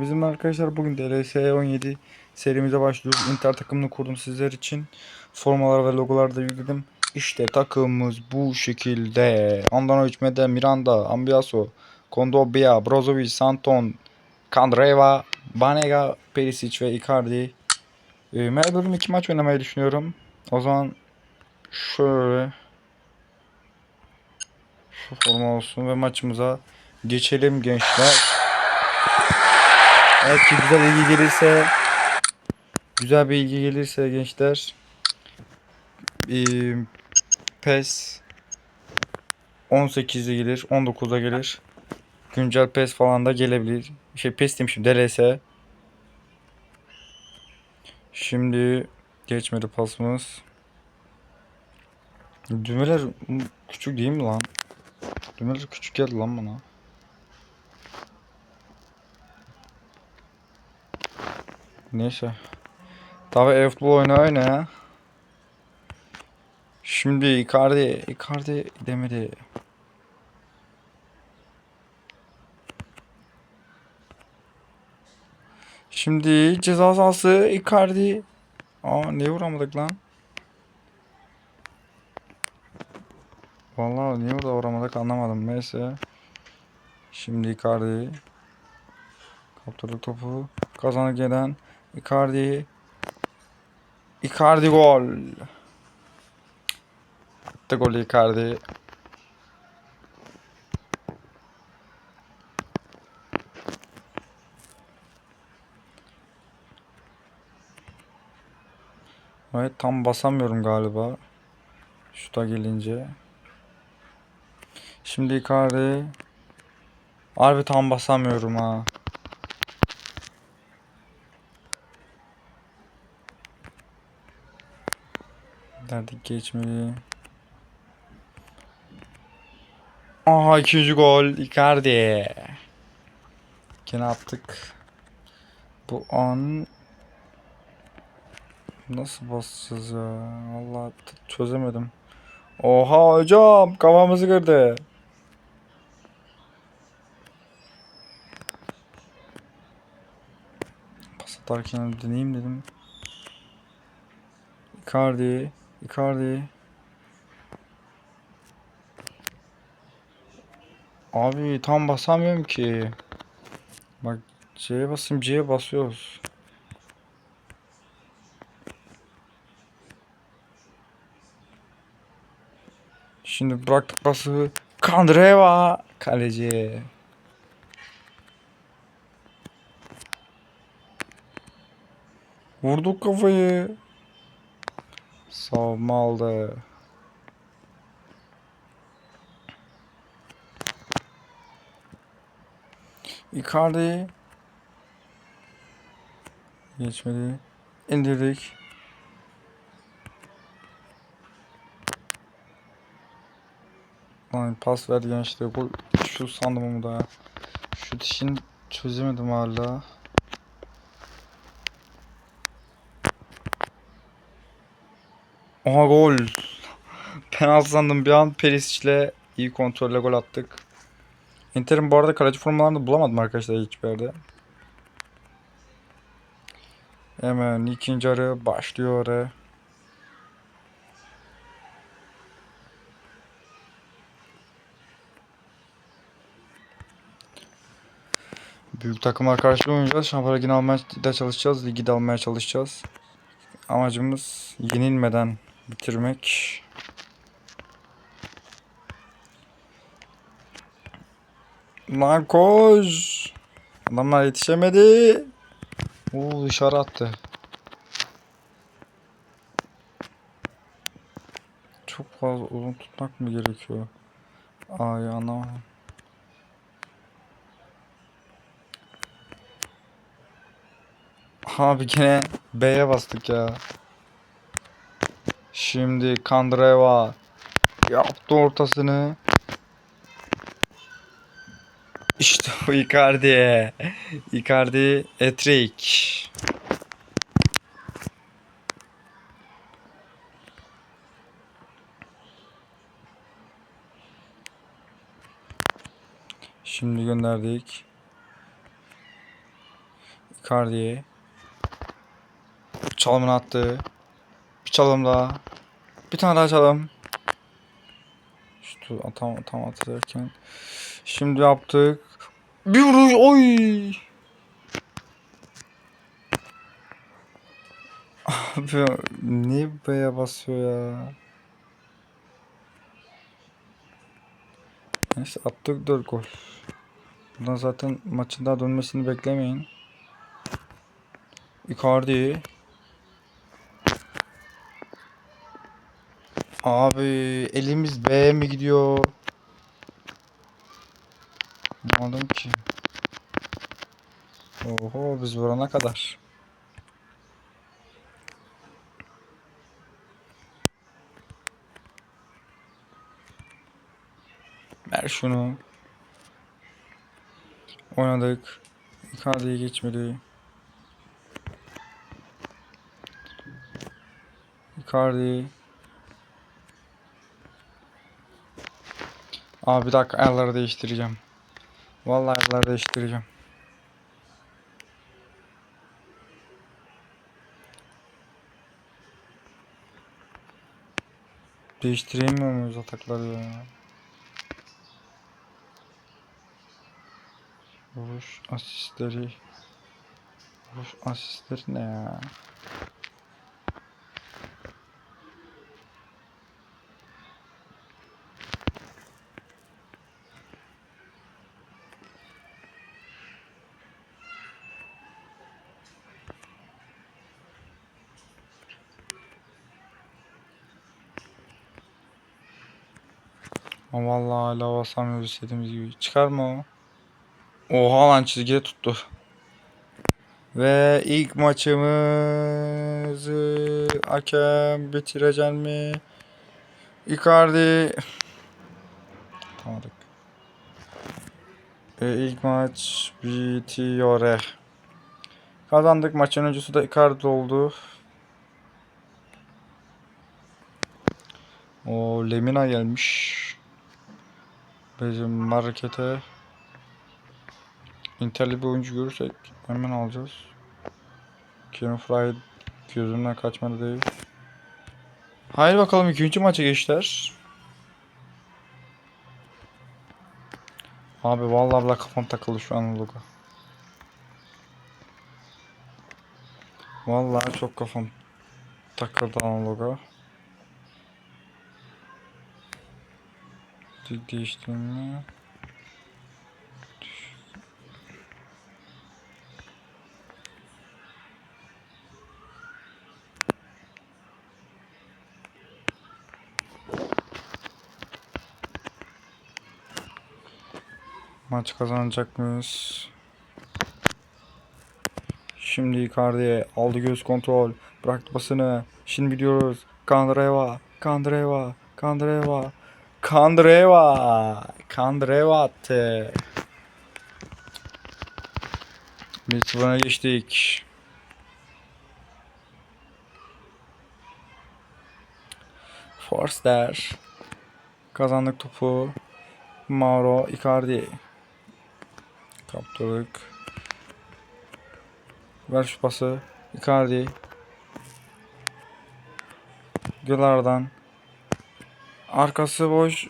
Bizim arkadaşlar bugün DLS 17 serimize başlıyoruz. Inter takımını kurdum sizler için. Formalar ve logolar da yükledim. İşte takımımız bu şekilde. Andanovic, Mede, Miranda, Ambiaso, Kondobia, Brozovic, Santon, Kandreva, Banega, Perisic ve Icardi. Ee, bölüm iki maç oynamayı düşünüyorum. O zaman şöyle şu forma olsun ve maçımıza geçelim gençler. Eğer güzel ilgi gelirse güzel bir ilgi gelirse gençler eee PES 18'de gelir 19'da gelir. Güncel PES falan da gelebilir. Şey PES demişim DLS şimdi geçmedi pasımız. Düğmeler küçük değil mi lan? Düğmeler küçük geldi lan bana Neyse. Tabi e-futbol oyunu oyna ya. Şimdi Icardi, Icardi demedi. Şimdi ceza sahası Icardi. Aa niye vuramadık lan? Vallahi niye orada vuramadık anlamadım. Neyse. Şimdi Icardi. Kaptırdık topu. Kazanı gelen Icardi. Icardi gol. Attı golü Icardi. Evet tam basamıyorum galiba. Şuta gelince. Şimdi Icardi. Harbi tam basamıyorum ha. Derdik geçmeli. Aha ikinci gol Icardi. Gene attık. Bu an nasıl basacağız ya? Allah çözemedim. Oha hocam kafamızı kırdı. Pas atarken deneyeyim dedim. Icardi, Icardi. Abi tam basamıyorum ki. Bak C'ye basayım C'ye basıyoruz. Şimdi bıraktık pası. Kandreva kaleci. Vurduk kafayı. Savunma aldı. Icardi. Geçmedi. İndirdik. Lan pas ver gençler. Gol. Şu sandım onu da. Şu dişini çözemedim hala. Aha gol. Penaltı sandım bir an Perisic'le iyi kontrolle gol attık. Inter'in bu arada kaleci formalarını bulamadım arkadaşlar hiçbir yerde. Hemen ikinci yarı başlıyor. Büyük takımlar karşılığı oynayacağız. Şampiyonlar Ligi'ni almaya çalışacağız. Ligi de almaya çalışacağız. Amacımız yenilmeden bitirmek. Lan koş. Adamlar yetişemedi. Oo dışarı attı. Çok fazla uzun tutmak mı gerekiyor? Ay anlamadım. Abi gene B'ye bastık ya. Şimdi Kandreva yaptı ortasını. İşte bu Icardi. Icardi Etrik. Şimdi gönderdik. Icardi. Çalımını attı. Bir çalım daha. Bir tane daha çalım. Şutu tam tam atarken. Şimdi yaptık. Bir vuruş. Oy. Abi niye B'ye basıyor ya? Neyse attık 4 gol. Buradan zaten maçın daha dönmesini beklemeyin. Icardi. Abi elimiz B'ye mi gidiyor? Anladım ki. Oho biz vurana kadar. Ver şunu. Oynadık. Icardi'ye geçmedi. Icardi. Abi bir dakika ayarları değiştireceğim. Vallahi ayarları değiştireceğim. Değiştiremiyor muyuz atakları ya? Vuruş asistleri. Vuruş asistleri ne ya? Ama vallahi hala basamıyoruz istediğimiz gibi. Çıkar mı o? Oha lan çizgiye tuttu. Ve ilk maçımızı hakem bitirecek mi? Icardi Tamamdık. Ve ilk maç bitiyor. Kazandık. Maçın öncüsü de Icardi oldu. O Lemina gelmiş. Bizim markete Inter'li bir oyuncu görürsek hemen alacağız. Kevin Fry gözümden kaçmadı değil. Haydi bakalım ikinci maça geçtiler. Abi vallahi bile kafam takıldı şu an logo. Vallahi çok kafam takıldı analoga. Değiştirme. Maç kazanacak mıyız? Şimdi Icardi aldı göz kontrol. Bıraktı pasını. Şimdi gidiyoruz. Kandreva. Kandreva. Kandreva. Kandreva. Kandreva attı. Bir sıfırına geçtik. Forster. Kazandık topu. Mauro Icardi. Kaptırdık. Ver şu pası. Icardi. Gülardan. Arkası boş.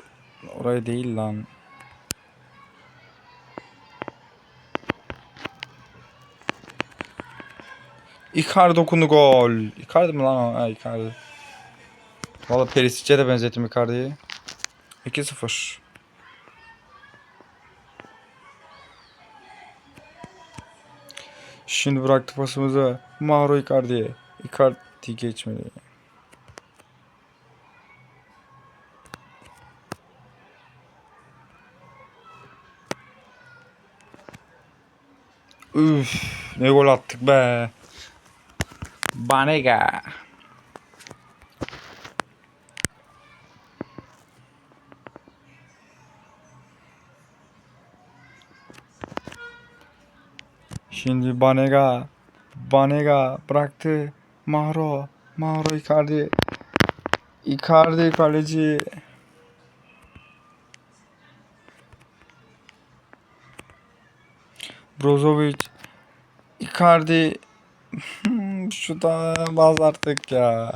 Orayı değil lan. Icardi dokundu gol. Icardi mi lan o? Ha Icardi. Valla Perisic'e de benzettim Icardi'yi. 2-0. Şimdi bıraktı pasımızı. Mauro Icardi'ye. Icardi geçmedi. Üf, ne gol attık be. Banega. Şimdi Banega. Banega bıraktı. Mauro. Mauro Icardi. Icardi kaleci. Brozovic. Icardi şu da baz artık ya.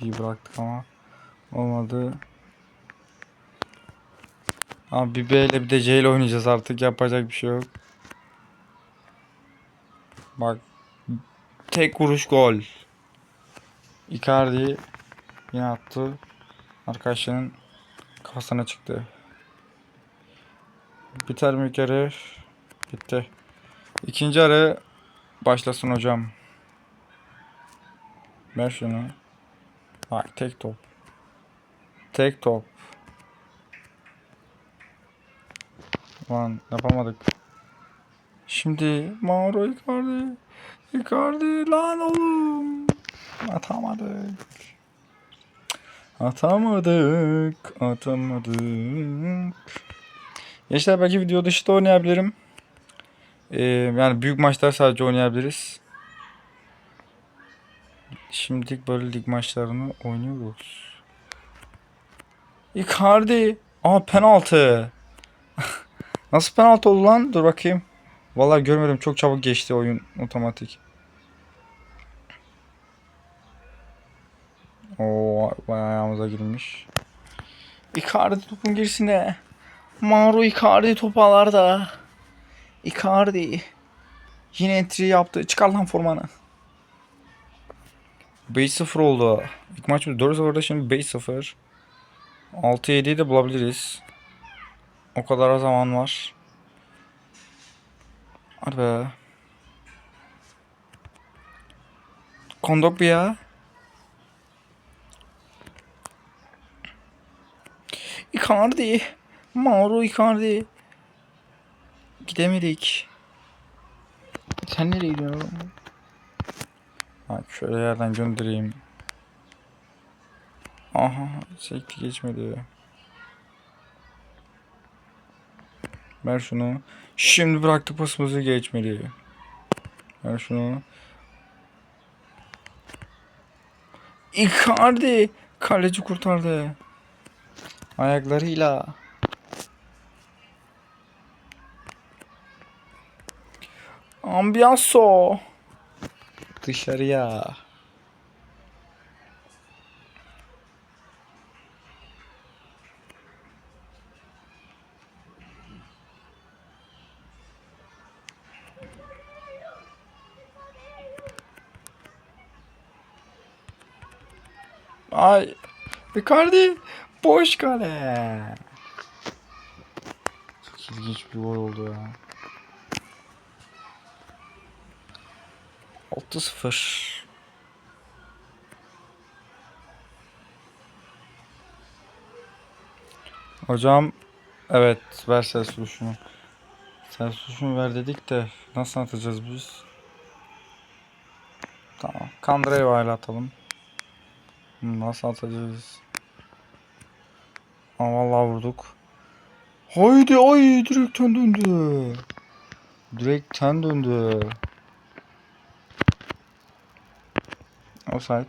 İyi bıraktık ama olmadı. Abi bir B ile bir de C ile oynayacağız artık yapacak bir şey yok. Bak tek vuruş gol. Icardi yine attı. Arkadaşının kafasına çıktı. Biter mi yarı? Bitti. İkinci yarı başlasın hocam. Ver şunu. Bak tek top. Tek top. Lan yapamadık. Şimdi Mauro Icardi. Icardi lan oğlum. Atamadık. Atamadık. Atamadık. Gençler belki video dışı da oynayabilirim. Ee, yani büyük maçlar sadece oynayabiliriz. Şimdilik böyle lig maçlarını oynuyoruz. Icardi. Aa penaltı. Nasıl penaltı oldu lan? Dur bakayım. Vallahi görmedim. Çok çabuk geçti oyun otomatik. Oo, bayağı ayağımıza girmiş. Icardi topun gerisine. Mauro Icardi topalarda. Icardi. Yine entry yaptı. Çıkar lan formanı. 5-0 oldu. İlk maç 4-0'da şimdi 5-0. 6-7'yi de bulabiliriz. O kadar zaman var. Hadi be. Kondok bir ya. Icardi. Mauro Icardi. Gidemedik. Sen nereye gidiyorsun? Bak şöyle yerden göndereyim. Aha sekti geçmedi. Ver şunu. Şimdi bıraktık pasımızı geçmedi. Ver şunu. Icardi. Kaleci kurtardı. Ayaklarıyla. Ambiyanso. Dışarıya. Icardi. Boş kale. Çok ilginç bir gol oldu ya. 6-0. Hocam evet ver ses tuşunu ver dedik de nasıl atacağız biz? Tamam. Kandıra'yı aile atalım. Nasıl atacağız? Aa vallahi vurduk. Haydi ay direkten döndü. Direkten döndü. Offside.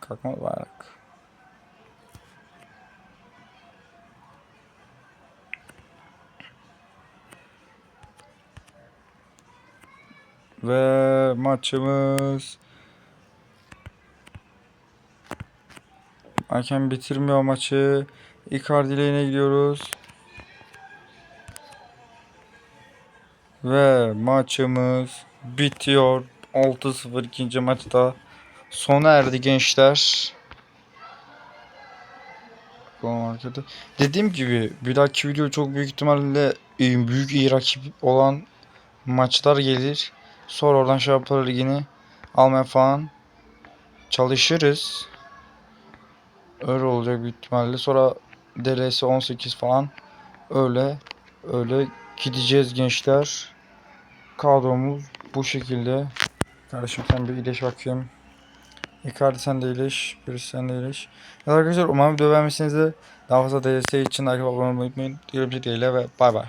Kalkma bayrak. Ve maçımız Hakem bitirmiyor maçı. Icardi ile yine gidiyoruz. Ve maçımız bitiyor. 6-0 ikinci maçta sona erdi gençler. Dediğim gibi bir dahaki video çok büyük ihtimalle e, büyük iyi rakip olan maçlar gelir. Sonra oradan Şampiyonlar Ligi'ni almaya falan çalışırız. Öyle olacak büyük ihtimalle. Sonra DLS 18 falan öyle öyle gideceğiz gençler. Kadromuz bu şekilde. Kardeşim sen bir iyileş bakayım. Icardi sen de iyileş. Birisi sen de iyileş. Evet arkadaşlar umarım video beğenmişsinizdir. Daha fazla DLS için like abone olmayı unutmayın. Bir dileğiyle ve bay bay.